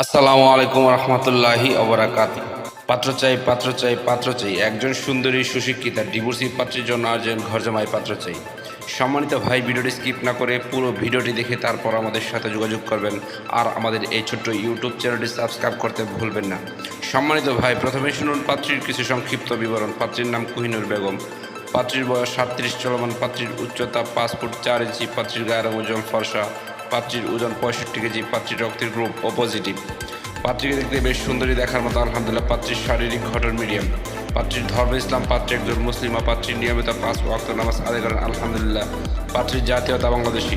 আসসালামু আলাইকুম রহমতুল্লাহি অবরাকাত পাত্র চাই পাত্র চাই পাত্র চাই। একজন সুন্দরী, সুশিক্ষিতা ডিভোর্সি পাত্রের জন্য একজন ঘর জামাই, পাত্র চাই। সম্মানিত ভাই, ভিডিওটি স্কিপ না করে পুরো ভিডিওটি দেখে তারপর আমাদের সাথে যোগাযোগ করবেন আর আমাদের এই ছোট্ট ইউটিউব চ্যানেলটি সাবস্ক্রাইব করতে ভুলবেন না। সম্মানিত ভাই, প্রথমে শুনুন পাত্রীর কিছু সংক্ষিপ্ত বিবরণ। পাত্রীর নাম কুহিনুর বেগম। পাত্রীর বয়স সাতত্রিশ চলমান পাত্রীর উচ্চতা পাঁচ ফুট চার ইঞ্চি, পাত্রীর গায়ের ওজন ফর্সা। পাত্রীর ওজন পঁয়ষট্টি কেজি, পাত্রীর রক্তের গ্রুপ ও পজিটিভ পাত্রীকে দেখতে বেশ সুন্দরী দেখার মতো, আলহামদুলিল্লাহ, পাত্রীর শারীরিক ঘটন মিডিয়াম পাত্রীর ধর্ম ইসলাম, পাত্রী একজন মুসলিমা পাত্রীর নিয়মিত পাঁচ ওয়াক্ত নামাজ আদায় করেন, আলহামদুলিল্লাহ। পাত্রীর জাতীয়তা বাংলাদেশি।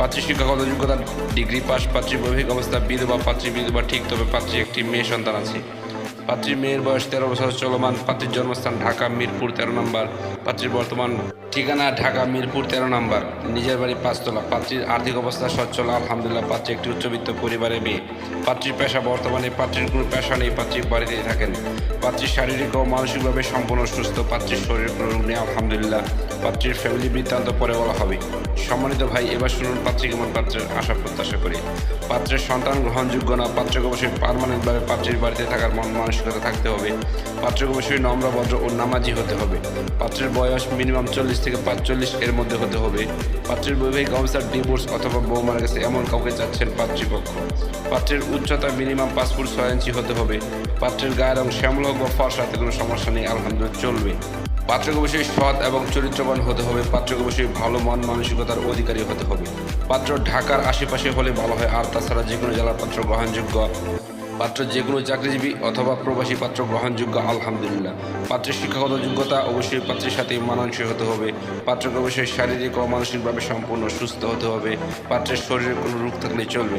পাত্রী শিক্ষাগত যোগ্যতা, ডিগ্রি পাস, পাত্রীর বৈবাহিক অবস্থা, বিধবা, পাত্রী বিধবা ঠিক, তবে পাত্রীর একটি মেয়ে সন্তান আছে। পাত্রীর মেয়ের বয়স তেরো বছর চলমান। পাত্রীর জন্মস্থান ঢাকা মিরপুর তেরো নম্বর। পাত্রীর বর্তমান ঠিকানা ঢাকা মিরপুর তেরো নম্বর। নিজের বাড়ি পাঁচতলা। পাত্রীর আর্থিক অবস্থা সচ্ছল, আলহামদুলিল্লাহ, পাত্রী একটি উচ্চবিত্ত পরিবারের মেয়ে। পাত্রীর পেশা বর্তমানে পাত্রীর কোনো পেশা নেই, পাত্রী বাড়িতেই থাকেন। পাত্রীর শারীরিক ও মানসিকভাবে সম্পূর্ণ সুস্থ। পাত্রীর শরীর কোনো রোগ নেই, আলহামদুলিল্লাহ। পাত্রীর ফ্যামিলি বৃত্তান্ত পরে বলা হবে। সম্মানিত ভাই, এবার শুনুন পাত্রী কেমন পাত্রের আশা প্রত্যাশা করি। পাত্রের সন্তান গ্রহণযোগ্য না, পাত্রকে অবশ্যই পারমানেন্টভাবে পাত্রীর বাড়িতে থাকার মন মানসিকতা থাকতে হবে। পাত্রকে অবশ্যই নম্র, ভদ্র ও নামাজি হতে হবে। পাত্রের বয়স মিনিমাম চল্লিশ থেকে পাঁচচল্লিশ এর মধ্যে হতে হবে। পাত্রের বৈবাহিক অবস্থার ডিভোর্স অথবা বউ মারা গেছে এমন কাউকে চাচ্ছেন পাত্রীপক্ষ পাত্রের উচ্চতা মিনিমাম পাঁচ ফুট ছয় ইঞ্চি হতে হবে। পাত্রের গায়ের রং শ্যামল হোক বা ফর্সাতে কোনো সমস্যা নেই, আলহামদুলিল্লাহ চলবে। পাত্রকে অবশ্যই সৎ এবং চরিত্রবান হতে হবে। পাত্রকে অবশ্যই ভালো মন, মানসিকতার অধিকারী হতে হবে। পাত্র ঢাকার আশেপাশে হলে ভালো হয়, আর তাছাড়া যে কোনো জেলার পাত্র গ্রহণযোগ্য। পাত্র যে কোনো চাকরিজীবী অথবা প্রবাসী পাত্র গ্রহণযোগ্য, আলহামদুলিল্লাহ। পাত্রের শিক্ষাগত যোগ্যতা অবশ্যই পাত্রের সাথে মানানসই হতে হবে। পাত্রকে অবশ্যই শারীরিক ও মানসিকভাবে সম্পূর্ণ সুস্থ হতে হবে। পাত্রের শরীরে কোনো রোগ থাকলে চলবে